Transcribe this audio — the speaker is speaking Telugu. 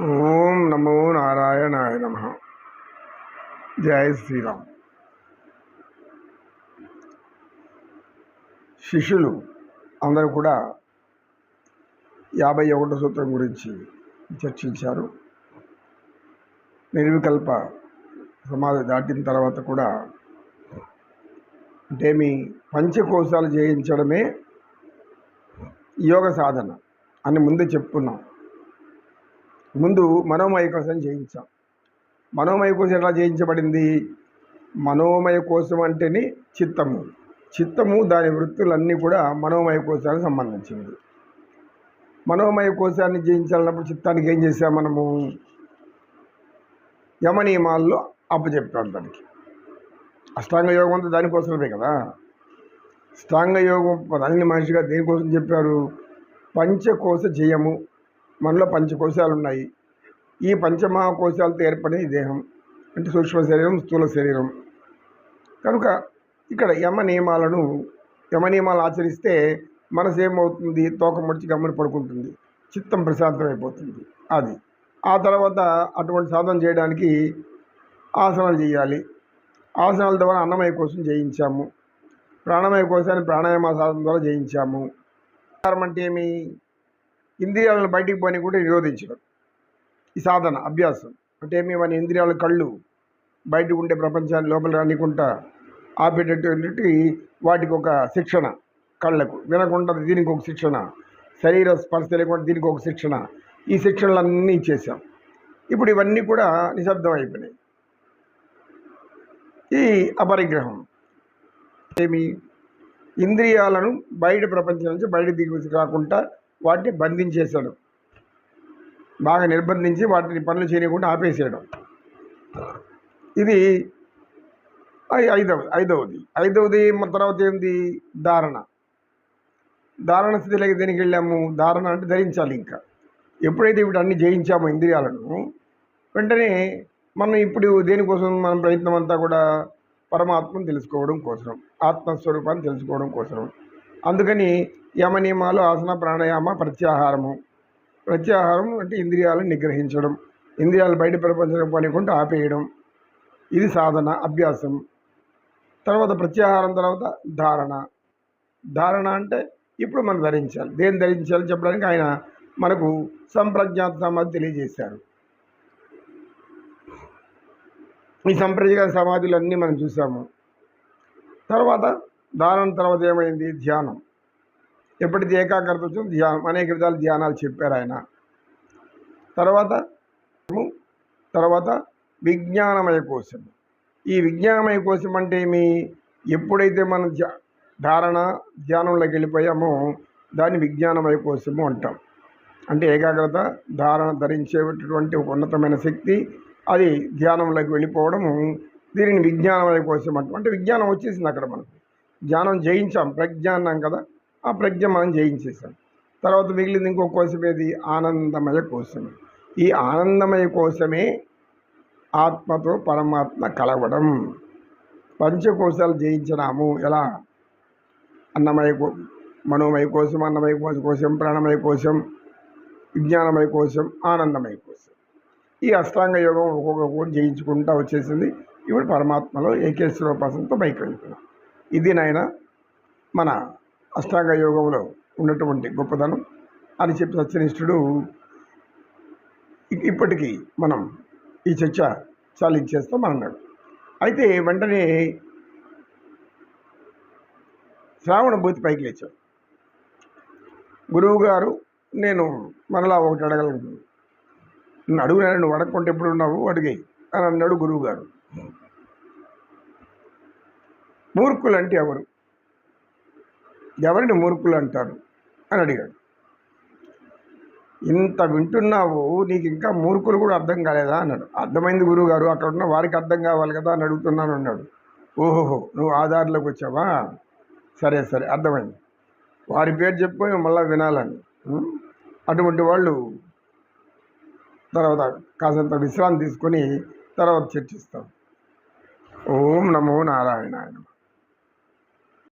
ఓం నమో నారాయణాయ నమ. జయ శ్రీరామ్. శిష్యులు అందరూ కూడా యాభై ఒకటో సూత్రం గురించి చర్చించారు. నిర్వికల్ప సమాధి దాటిన తర్వాత కూడా అంటే మీ పంచకోశాలు జయించడమే యోగ సాధన అని ముందే చెప్పుకున్నాం. ముందు మనోమయ కోసం చేయించాం. మనోమయ కోసం ఎలా చేయించబడింది? మనోమయ కోసం అంటేనే చిత్తము. చిత్తము దాని వృత్తులన్నీ కూడా మనోమయ కోశానికి సంబంధించింది మనోమయ కోశాన్ని జయించాలన్నప్పుడు చిత్తానికి ఏం చేసాం మనము? యమనియమాల్లో అప్పచెప్పాం దానికి. అష్టాంగ యోగం అంతా దానికోసమే కదా? అష్టాంగ యోగం పదాన్ని మనిషిగా దేనికోసం చెప్పారు? పంచకోశ జయము మనలో పంచకోశాలు ఉన్నాయి. ఈ పంచమహాకోశాలతో ఏర్పడిన ఈ దేహం అంటే సూక్ష్మ శరీరం స్థూల శరీరం. కనుక ఇక్కడ యమ నియమాలను యమ నియమాలు ఆచరిస్తే మనసు ఏమవుతుంది? తోక ముడిచి గమ్మని పడుకుంటుంది. చిత్తం ప్రశాంతం అయిపోతుంది అది. ఆ తర్వాత అటువంటి సాధన చేయడానికి ఆసనాలు చేయాలి. ఆసనాల ద్వారా అన్నమయ కోసం చేయించాము ప్రాణమయ కోశాన్ని ప్రాణాయామ సాధన ద్వారా చేయించాము అంటే ఏమి? ఇంద్రియాలను బయటికి పోని కూడా నిరోధించడం. ఈ సాధన అభ్యాసం. అంటే ఏమి? మన ఇంద్రియాల కళ్ళు బయటకు ఉండే ప్రపంచాన్ని లోపల రానికుంటా ఆపేటటువంటి వాటికి ఒక శిక్షణ కళ్ళకు. వినకుండా దీనికి ఒక శిక్షణ. శరీర స్పర్శ లేకుండా దీనికి ఒక శిక్షణ. ఈ శిక్షణలన్నీ ఇచ్చేసాం ఇప్పుడు ఇవన్నీ కూడా నిశ్శబ్దం అయిపోయినాయి ఈ అపరిగ్రహం ఏమి? ఇంద్రియాలను బయట ప్రపంచం నుంచి బయట దిగి కాకుండా వాటిని బంధించేశాడు. బాగా నిర్బంధించి వాటిని పనులు చేయకుండా ఆపేసేయడం ఇది ఐదవ ఐదవది. ఐదవది తర్వాత ఏంది? ధారణ. ధారణ స్థితిలోకి దేనికి వెళ్ళాము? ధారణ అంటే ధరించాలి ఇంకా. ఎప్పుడైతే ఇప్పుడు అన్ని జయించామో ఇంద్రియాలను వెంటనే మనం ఇప్పుడు దేనికోసం మన ప్రయత్నం అంతా కూడా పరమాత్మను తెలుసుకోవడం కోసం ఆత్మస్వరూపాన్ని తెలుసుకోవడం కోసం. అందుకని యమ నియమాలు ఆసన ప్రాణాయామ ప్రత్యాహారము. ప్రత్యాహారం అంటే ఇంద్రియాలను నిగ్రహించడం ఇంద్రియాలు బయట ప్రపంచం పనికుండా ఆపేయడం. ఇది సాధన అభ్యాసం. తర్వాత ప్రత్యాహారం తర్వాత ధారణ. ధారణ అంటే ఇప్పుడు మనం ధరించాలి. దేని ధరించాలి చెప్పడానికి ఆయన మనకు సంప్రజ్ఞాత సమాధి తెలియజేశారు. ఈ సంప్రజ్ఞాత సమాధులు అన్నీ మనం చూసాము తర్వాత దానం తర్వాత ఏమైంది? ధ్యానం. ఎప్పటిది ఏకాగ్రత వచ్చింది ధ్యానం. అనేక విధాలు ధ్యానాలు చెప్పారు ఆయన. తర్వాత తర్వాత విజ్ఞానమయ కోశం. ఈ విజ్ఞానమయ కోశం అంటే ఏమి? ఎప్పుడైతే మనం ధారణ ధ్యానంలోకి వెళ్ళిపోయామో దాన్ని విజ్ఞానమయ కోశము అంటాం. అంటే ఏకాగ్రత ధారణ ధరించేటటువంటి ఒక ఉన్నతమైన శక్తి అది ధ్యానంలోకి వెళ్ళిపోవడము దీనిని విజ్ఞానమయ కోశం అంటాం. అంటే విజ్ఞానం వచ్చేసింది అక్కడ మనకు. ధ్యానం జయించాం ప్రజ్ఞానం కదా ఆ ప్రజ్ఞ మనం జయించేసాం తర్వాత మిగిలింది ఇంకో కోశం ఏది? ఆనందమయ కోశం ఈ ఆనందమయ కోసమే ఆత్మతో పరమాత్మ కలవడం. పంచకోశాలు జయించినాము ఎలా? అన్నమయ మనోమయ కోసం అన్నమయ కోసం ప్రాణమయ కోసం విజ్ఞానమయ కోసం ఆనందమయ కోసం ఈ అష్టాంగ యోగం ఒక్కొక్క జయించుకుంటూ వచ్చేసింది. ఇప్పుడు పరమాత్మలో ఏకేశ్వరోపాసనతో పైకి వెళ్తున్నాం. ఇది నాయన మన అష్టాంగ యోగంలో ఉన్నటువంటి గొప్పదనం అని చెప్పి సత్యనిష్ఠుడు ఇప్పటికీ మనం ఈ చర్చ చాలించేస్తాం అన్నాడు. అయితే వెంటనే శ్రావణ భూతి పైకి లేచాడు గురువు గారు నేను మరలా ఒకటి అడగలను. నన్ను అడుగునా నువ్వు అడగకుంటే ఎప్పుడు ఉన్నావు? అడిగాయి. అని అన్నాడు గురువు గారు. మూర్ఖులు అంటే ఎవరు? ఎవరిని మూర్ఖులు అంటారు? అని అడిగాడు. ఇంత వింటున్నావు నీకు ఇంకా మూర్ఖులు కూడా అర్థం కాలేదా? అన్నాడు. అర్థమైంది గురువు గారు అక్కడ ఉన్న వారికి అర్థం కావాలి కదా అని అడుగుతున్నాను అన్నాడు. ఓహోహో నువ్వు ఆధార్లోకి వచ్చావా? సరే సరే అర్థమైంది. వారి పేరు చెప్పుకొని మళ్ళీ వినాలని. అటువంటి వాళ్ళు తర్వాత కాసంత విశ్రాంతి తీసుకొని తర్వాత చర్చిస్తాం. ఓం నమో నారాయణ